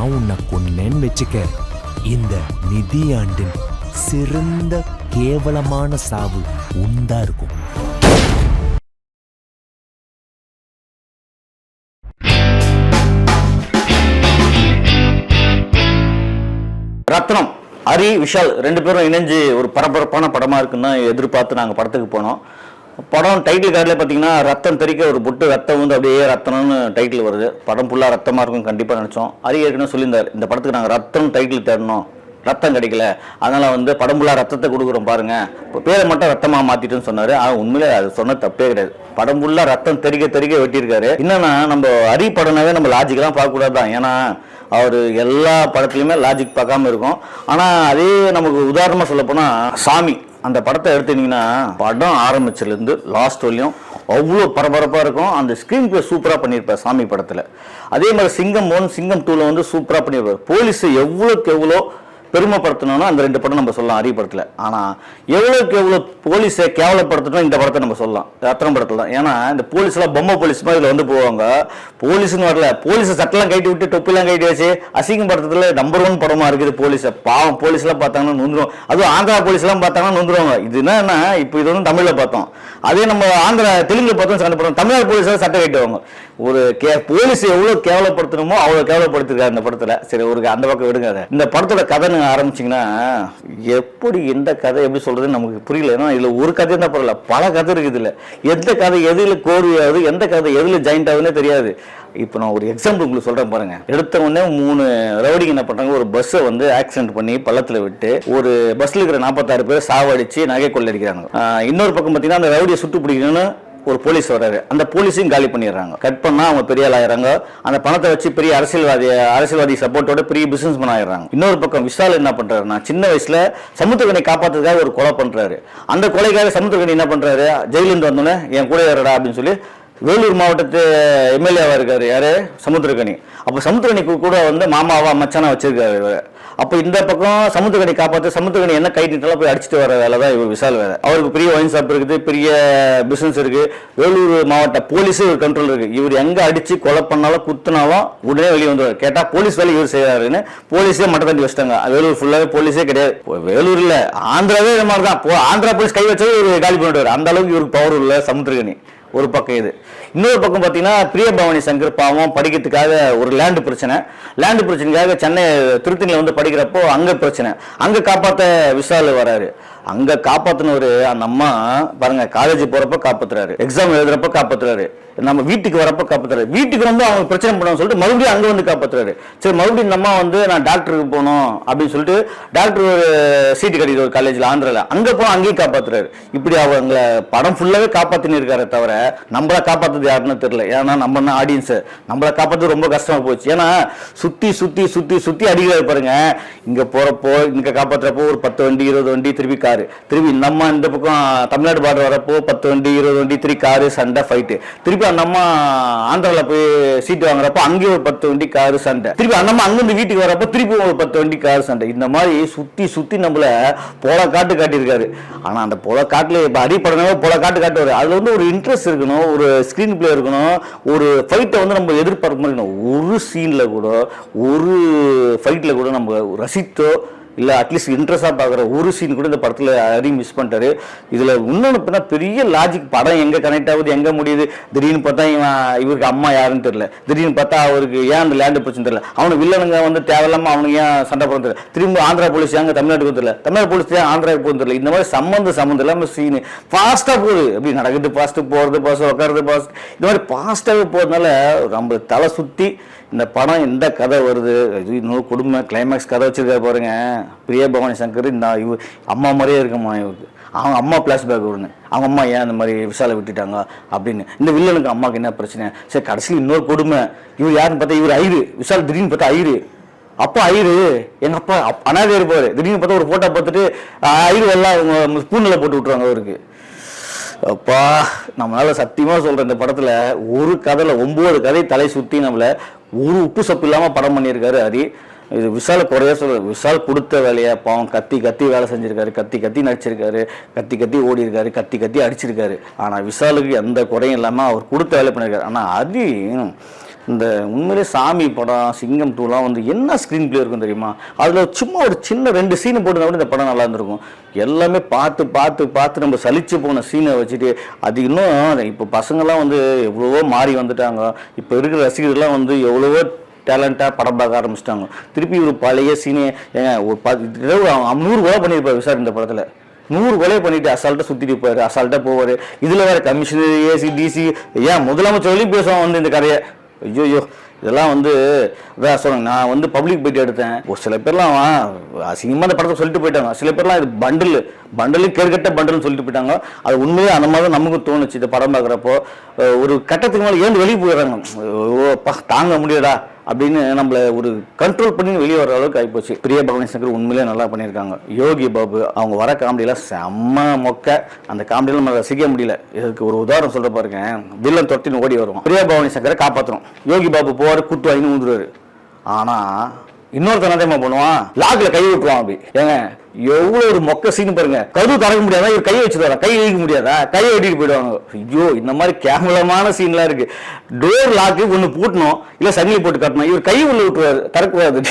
நான் உன்னை கொன்னேன்னு வச்சுக்க. இந்த நிதியாண்டின் சிறந்த கேவலமான சாவு உண்டா இருக்கும். ரத்னம் ஹரி விஷால் ரெண்டு பேரும் இணைஞ்சு ஒரு பரபரப்பான படமா இருக்குன்னு எதிர்பார்த்து நாங்கள் படத்துக்கு போனோம். படம் டைட்டில் கார்டில் பார்த்தீங்கன்னா ரத்தம் தெறிக்க ஒரு புட்டு ரத்தம் வந்து அப்படியே ரத்தனம்னு டைட்டில் வருது. படம் ஃபுல்லாக ரத்தமாக இருக்கும் கண்டிப்பாக நினச்சோம். அது ஏற்கனவே சொல்லியிருந்தார். இந்த படத்துக்கு நாங்கள் ரத்தம் டைட்டில் தேடணும். ரத்தம் கிடைக்கல. அதனால் வந்து படம் ஃபுல்லாக ரத்தத்தை கொடுக்குறோம் பாருங்க. இப்போ பேரை மட்டும் ரத்தமாக மாற்றிட்டுன்னு சொன்னார். ஆனால் உண்மையிலே அது சொன்ன தப்பே கிடையாது. படம் ஃபுல்லாக ரத்தம் தெறிக்க தெறிக்க வெட்டியிருக்காரு. என்னன்னா நம்ம அரி படம்னாவே நம்ம லாஜிக்கெல்லாம் பார்க்கக்கூடாது தான். ஏன்னா அவர் எல்லா படத்துலையுமே லாஜிக் பார்க்காம இருக்கும். ஆனால் அதே நமக்கு உதாரணமாக சொல்லப்போனால் சாமி. அந்த படத்தை எடுத்தீங்கன்னா படம் ஆரம்பிச்சதுலேருந்து லாஸ்ட் வரையும் அவ்வளோ பரபரப்பாக இருக்கும். அந்த ஸ்க்ரீன் பிளே சூப்பராக பண்ணியிருப்பார் சாமி படத்தில். அதே மாதிரி சிங்கம் ஒன் சிங்கம் டூவில் வந்து சூப்பராக பண்ணியிருப்பார். போலீஸ் எவ்வளோக்கு எவ்வளோ பெருமைப்படுத்தணும்னா அந்த ரெண்டு படம் நம்ம சொல்லலாம் அரிய படத்தில் ஆனால் எவ்வளோக்கு எவ்வளோ போலீஸை கேவலப்படுத்தணும் இந்த படத்தை நம்ம சொல்லலாம். ரத்னம் படத்தில் தான். ஏன்னா இந்த போலீஸ்லாம் பொம்மை போலீஸ் மாதிரி இதில் வந்து போவாங்க. போலீஸ்னு வரல போலீஸை சட்டெல்லாம் கட்டி விட்டு டொப்பிலாம் கட்டி வச்சு அசிங்கம் படத்தில் நம்பர் ஒன் படமாக இருக்குது போலீஸை. பாவம் போலீஸ்லாம் பார்த்தாங்கன்னா நொந்துருவோம் அதுவும் ஆந்திரா போலீஸ்லாம் பார்த்தாங்கன்னா நொந்துருவாங்க. இது என்ன இப்போ இது வந்து தமிழில் பார்த்தோம். அதே நம்ம ஆந்திரா தெலுங்கில் பார்த்தோம் சண்டை படம். தமிழ்நாடு போலீஸாக சட்டை கட்டுவாங்க ஒரு கே போலீஸ் எவ்வளோ கேவலப்படுத்தணுமோ அவ்வளோ கேவலப்படுத்திருக்காரு இந்த படத்தில். சரி ஒரு அந்த பக்கம் விடுங்க இந்த படத்தோட கதை ஆரம்பிச்சிங்கன்னா எப்படி எந்த கதை எப்படி சொல்கிறதுன்னு நமக்கு புரியல. ஏன்னா இதில் ஒரு கதை தான் பரவாயில்ல. பல கதை இருக்குது இதில். எந்த கதை எதில் கோர்வையாகுது எந்த கதை எதில் ஜாயிண்ட் ஆகுதுன்னே தெரியாது. இப்போ நான் ஒரு எக்ஸாம்பிள் உங்களுக்கு சொல்கிறேன் பாருங்கள் எடுத்த உடனே மூணு ரவுடிங்க என்ன பண்ணுறாங்க ஒரு பஸ்ஸை வந்து ஆக்சிடென்ட் பண்ணி பள்ளத்தில் விட்டு ஒரு பஸ்ஸில் இருக்கிற நாற்பத்தாறு பேர் சாவடிச்சு நகை கொள்ளடிக்கிறாங்க இன்னொரு பக்கம் பார்த்தீங்கன்னா அந்த ரவுடியை சுட்டு பிடிக்கணும்னு ஒரு போலீஸ் வர்றாரு. அந்த போலீஸையும் காலி பண்ணிடுறாங்க. கட் பண்ணா அவங்க பெரிய ஆள் ஆயிடுறாங்க. அந்த பணத்தை வச்சு பெரிய அரசியல்வாதி அரசியல்வாதி சப்போர்ட்டோட பெரிய பிசினஸ் மேன் ஆயிடுறாங்க. இன்னொரு பக்கம் விஷால் என்ன பண்றாருன்னா சின்ன வயசுல சமுத்திரகனை காப்பாத்துறதுக்காக ஒரு கொலை பண்றாரு. அந்த கொலைக்காக சமுத்திரகனி என்ன பண்றாரு? ஜெயிலிருந்து வந்தோடனே என் கூட ஏறடா அப்படின்னு சொல்லி வேலூர் மாவட்டத்து எம்எல்ஏவாக இருக்கார் யார்? சமுத்திரக்கணி அப்போ சமுத்திரக்கணிக்கு கூட வந்து மாமாவா மச்சானா வச்சிருக்காரு இவர். அப்போ இந்த பக்கம் சமுத்திரக்கணி காப்பாத்து சமுத்திரக்கணி என்ன கை நீட்டெல்லாம் போய் அடிச்சுட்டு வர வேலை தான் இவர் விசால் வேலை அவருக்கு பெரிய ஒயின் ஷாப் இருக்குது பெரிய பிஸ்னஸ் இருக்குது வேலூர் மாவட்ட போலீஸே இவர் கண்ட்ரோல் இருக்குது இவர் எங்கே அடித்து கொலை பண்ணாலும் குத்துனாலும் உடனே வெளியே வந்துடுவார் கேட்டால் போலீஸ் வேலை இவர் செய்கிறாருன்னு போலீஸே மட்டும் தண்டி வச்சிட்டாங்க. வேலூர் ஃபுல்லாகவே போலீஸே கிடையாது. வேலூரில் வேலூர் ஆந்திராவே இது மாதிரி தான். ஆந்திரா போலீஸ் கை வச்சது இவர் காலி பண்ணிட்டு அந்த அளவுக்கு இவருக்கு பவர் இல்லை சமுத்திரக்கணி ஒரு பக்கம் இது. இன்னொரு பக்கம் பார்த்தீங்கன்னா பிரியபவானி சங்கர் பாவம் படிக்கிறதுக்காக ஒரு லேண்டு பிரச்சனை. லேண்டு பிரச்சனைக்காக சென்னை திருத்தணியில் வந்து படிக்கிறப்போ அங்கே பிரச்சனை. அங்கே காப்பாற்ற விசால் வராரு. அங்கே காப்பாற்றினவர் அந்த அம்மா பாருங்க காலேஜ் போகிறப்ப காப்பாத்துறாரு. எக்ஸாம் எழுதுறப்ப காப்பாத்துறாரு. நம்ம வீட்டுக்கு வரப்ப காப்பாத்துறாரு. வீட்டுக்கு வந்து அவங்க பிரச்சனை பண்ண சொல்லிட்டு மறுபடியும் அங்கே வந்து காப்பாத்துறாரு. சரி மறுபடியும் இந்த அம்மா வந்து நான் டாக்டருக்கு போகணும் அப்படின்னு சொல்லிட்டு டாக்டர் ஒரு சீட்டு கிடைக்குது ஒரு காலேஜில் ஆந்திரால அங்கே போய் அங்கேயும் காப்பாத்துறாரு. இப்படி அவங்கள படம் ஃபுல்லாகவே காப்பாற்றினு இருக்காரே தவிர நம்மளை காப்பாற்றுறது யாருன்னு தெரியல. ஏன்னா நம்ம என்ன ஆடியன்ஸு நம்மளை காப்பாற்றுறது ரொம்ப கஷ்டமா போச்சு. ஏன்னா சுற்றி சுற்றி சுற்றி சுற்றி அடிக்கிறாரு பாருங்க. இங்கே போகிறப்போ இங்கே காப்பாற்றுறப்போ ஒரு பத்து வண்டி இருபது வண்டி திருப்பி காரு திருப்பி நம்ம இந்த பக்கம் தமிழ்நாடு பார்டர் வரப்போ பத்து வண்டி இருபது வண்டி திருப்பி காரு சண்டை ஃபைட்டு திருப்பி அந்த அம்மா ஆந்திராவில் போய் சீட்டு வாங்குறப்போ அங்கேயும் ஒரு பத்து வண்டி காரு சண்டை. திருப்பி நம்ம அங்கேருந்து வீட்டுக்கு வரப்போ திருப்பி ஒரு பத்து வண்டி காரு சண்டை. இந்த மாதிரி சுற்றி சுற்றி நம்மளை போல காட்டு காட்டியிருக்காரு. ஆனால் அந்த போல காட்டில் இப்போ அடிப்படனவே போல காட்டு காட்டுவார். அதில் வந்து ஒரு இன்ட்ரெஸ்ட் இருக்கணும் ஒரு ஸ்க்ரீன் பிளே இருக்கணும் ஒரு ஃபைட்டை வந்து நம்ம எதிர்பார்க்க மாதிரி ஒரு சீனில் கூட ஒரு ஃபைட்டில் கூட நம்ம ரசித்தோ இல்லை அட்லீஸ்ட் இன்ட்ரெஸ்டாக பார்க்குற ஒரு சீன் கூட இந்த படத்தில் அரி மிஸ் பண்ணிட்டாரு. இதில் இன்னொன்று பெரிய லாஜிக் படம் எங்கே கனெக்ட் ஆகுது எங்கே முடியுது திடீர்னு பார்த்தா இவன் இவருக்கு அம்மா யாருன்னு தெரியல. திடீர்னு பார்த்தா அவருக்கு ஏன் அந்த லேண்டு பிரச்சனை தெரியல. அவனுக்கு வில்லனுங்க வந்து தேவையில்லாமல் அவனுக்கு ஏன் சண்டை போட தெரியல. திரும்ப ஆந்திரா போலீஸ் ஏங்க தமிழ்நாட்டுக்கு தெரியல. தமிழ்நாடு போலீஸ் ஏன் ஆந்திராவுக்கு போகிறது தெரியல. இந்த மாதிரி சம்மந்த சம்மந்தம் இல்லாமல் சீனு ஃபாஸ்ட்டாக போகுது. அப்படி நடக்குது ஃபாஸ்ட்டு போகிறது பாஸ்ட்டு உட்காருது பாஸ் இந்த மாதிரி ஃபாஸ்ட்டாகவே போகிறதுனால நம்ம தலை சுற்றி இந்த படம் எந்த கதை வருது? இது இன்னொரு குடும்ப கிளைமேக்ஸ் கதை வச்சிருக்காரு பாருங்க. பிரிய பவானி சங்கர் இந்த இவ அம்மா மாதிரியே இருக்குமா இவருக்கு? அவங்க அம்மா பேக் வருங்க அவங்க அம்மா ஏன் அந்த மாதிரி விசாலை விட்டுட்டாங்க அப்படின்னு. இந்த வில்லனுக்கு அம்மாவுக்கு என்ன பிரச்சனை? சரி கடைசியில் இன்னொரு கொடுமை. இவர் யாருன்னு பார்த்தா இவர் ஐரு விஷால் திடீர்னு பார்த்தா ஐரு அப்பா ஐரு எங்க அப்பா அப்- அனாதை இருப்பாரு. திடீர்னு பார்த்தா ஒரு போட்டோ பார்த்துட்டு ஐரு எல்லாம் அவங்க ஸ்பூனில் போட்டு விட்ருவாங்க அவருக்கு. அப்பா நம்மளால சத்தியமா சொல்கிற இந்த படத்துல ஒரு கதையில ஒன்பது கதை தலை சுத்தி நம்மள ஒரு உப்பு சப்பு இல்லாமல் படம் பண்ணியிருக்காரு. ஹரி இது விஷால் குறைய சொல்ல விஷால் கொடுத்த வேலையை பாவம் கத்தி கத்தி வேலை செஞ்சிருக்காரு. கத்தி கத்தி நடிச்சிருக்காரு. கத்தி கத்தி ஓடி இருக்காரு கத்தி கத்தி அடிச்சிருக்காரு. ஆனால் விஷாலுக்கு எந்த குறையும் இல்லாமல் அவர் கொடுத்த வேலை பண்ணியிருக்காரு. ஆனால் அது இந்த உண்மையிலே சாமி படம் சிங்கம் டூலாம் வந்து என்ன ஸ்க்ரீன் பிளே இருக்கும் தெரியுமா? அதில் சும்மா ஒரு சின்ன ரெண்டு சீனு போட்டு கூட இந்த படம் நல்லா இருந்திருக்கும். எல்லாமே பார்த்து பார்த்து பார்த்து நம்ம சலிச்சு போன சீனை வச்சுட்டு அது இன்னும் இப்போ பசங்கள்லாம் வந்து எவ்வளவோ மாறி வந்துட்டாங்க. இப்போ இருக்கிற ரசிகர்கள்லாம் வந்து எவ்வளவோ டேலண்ட்டாக படம் பார்க்க ஆரம்பிச்சிட்டாங்க. திருப்பி ஒரு பழைய சீனே ஏங்க ஒரு பத்து தடவை நூறு கோலை பண்ணியிருப்பார் விசார் இந்த படத்தில். நூறு கொலை பண்ணிட்டு அசால்ட்டாக சுற்றிட்டு போவார் அசால்ட்டாக போவார். இதில் வேற கமிஷனர் ஏசி டிசி ஏன் முதலமைச்சர் சொல்லி பேசுவான் வந்து இந்த கதையை. ஐயோ இதெல்லாம் வந்து அதான் சொல்லுங்க. நான் வந்து பப்ளிக் போயிட்டு எடுத்தேன். ஒரு சில பேர்லாம் அசிங்கமாக அந்த படத்தை சொல்லிட்டு போயிட்டாங்க. சில பேர்லாம் இது பண்டில் பண்டலு கேர்கட்ட பண்டல்னு சொல்லிட்டு போயிட்டாங்க. அது உண்மையே அந்த மாதிரி தான் நமக்கு தோணுச்சு இந்த படம் பார்க்குறப்போ. ஒரு கட்டத்துக்கு மேலே ஏன் வெளியே போயிடுறாங்க. ஓ தாங்க முடியாதா அப்படின்னு நம்மளை ஒரு கண்ட்ரோல் பண்ணி வெளியே வர அளவுக்கு ஆகிப்போச்சு பிரிய பவானி சங்கர் உண்மையிலே நல்லா பண்ணியிருக்காங்க. யோகி பாபு அவங்க வர காமெடியெல்லாம் செம்ம மொக்க. அந்த காமெடியில் நம்ம ரசிக்க முடியல. இதுக்கு ஒரு உதாரணம் சொல்கிற பாருங்க. வில்லன் தொட்டின்னு ஓடி வருவோம் பிரிய பவானி சங்கரை காப்பாற்றணும் யோகி பாபு போவார் கூட்டு வாங்கி ஊந்துருவார். ஆனால் இன்னொருத்தன் என்ன தெரியுமா பண்ணுவான்? லாக்ல கை விட்டுருவான் அப்படி. ஏங்க எவ்வளவு ஒரு மொக்க சீன் பாருங்க. கரு திறக்க முடியாதா? இவர் கையை வச்சுருவாரா கை இழுக்க முடியாதா? கையை வெட்டிட்டு போயிடுவாங்க. ஐயோ இந்த மாதிரி கேவலமான சீன்லாம் இருக்கு. டோர் லாக்கு ஒன்று பூட்டணும் இல்லை சங்கிலி போட்டு கட்டணும். இவர் கை உள்ள விட்டுருவாரு தரக்கூடாது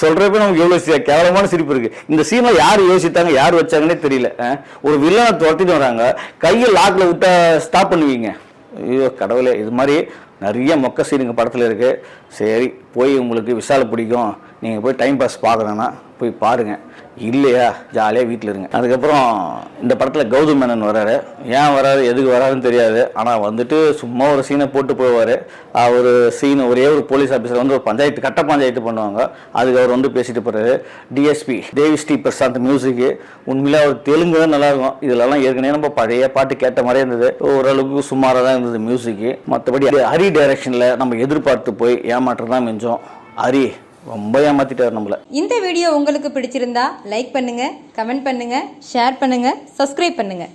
சொல்றப்ப நமக்கு எவ்வளவு கேவலமான சிரிப்பு இருக்கு. இந்த சீன்ல யார் யோசித்தாங்க யார் வச்சாங்கன்னே தெரியல. ஒரு வில்லனை துரத்திட்டு வராங்க கையை லாக்ல விட்டா ஸ்டாப் பண்ணுவீங்க. ஐயோ கடவுளே இது மாதிரி நிறைய மொக்க சீனுங்க படத்தில் இருக்குது சரி போய் உங்களுக்கு விஷால பிடிக்கும். நீங்கள் போய் டைம் பாஸ் பார்க்கணுன்னா போய் பாருங்கள் இல்லையா? ஜாலியாக வீட்டில் இருங்க. அதுக்கப்புறம் இந்த படத்தில் கௌதம் மேனன் வராரு ஏன் வராரு எதுக்கு வராருன்னு தெரியாது. ஆனால் வந்துட்டு சும்மா ஒரு சீனை போட்டு போவார். ஒரு சீன் ஒரே ஒரு போலீஸ் ஆஃபீஸர் வந்து ஒரு பஞ்சாயத்து கட்ட பஞ்சாயத்து பண்ணுவாங்க. அதுக்கு அவர் வந்து பேசிட்டு போகிறாரு டிஎஸ்பி தேவி ஸ்ரீ பிரசாந்த் மியூசிக்கு உண்மையிலே அவர் தெலுங்கு தான் நல்லா இருக்கும் இதுலலாம் ஏற்கனவே நம்ம பழைய பாட்டு கேட்ட மாதிரியே இருந்தது. ஓரளவுக்கு சுமாராக தான் இருந்தது மியூசிக்கு மற்றபடி ஹரி டைரக்ஷனில் நம்ம எதிர்பார்த்து போய் ஏமாற்றம் தான் மிஞ்சோம். ஹரி ரொம்ப ஏமாத்திட்டார் நம்மள. இந்த வீடியோ உங்களுக்கு பிடிச்சிருந்தா லைக் பண்ணுங்க கமெண்ட் பண்ணுங்க ஷேர் பண்ணுங்க சப்ஸ்கிரைப் பண்ணுங்க.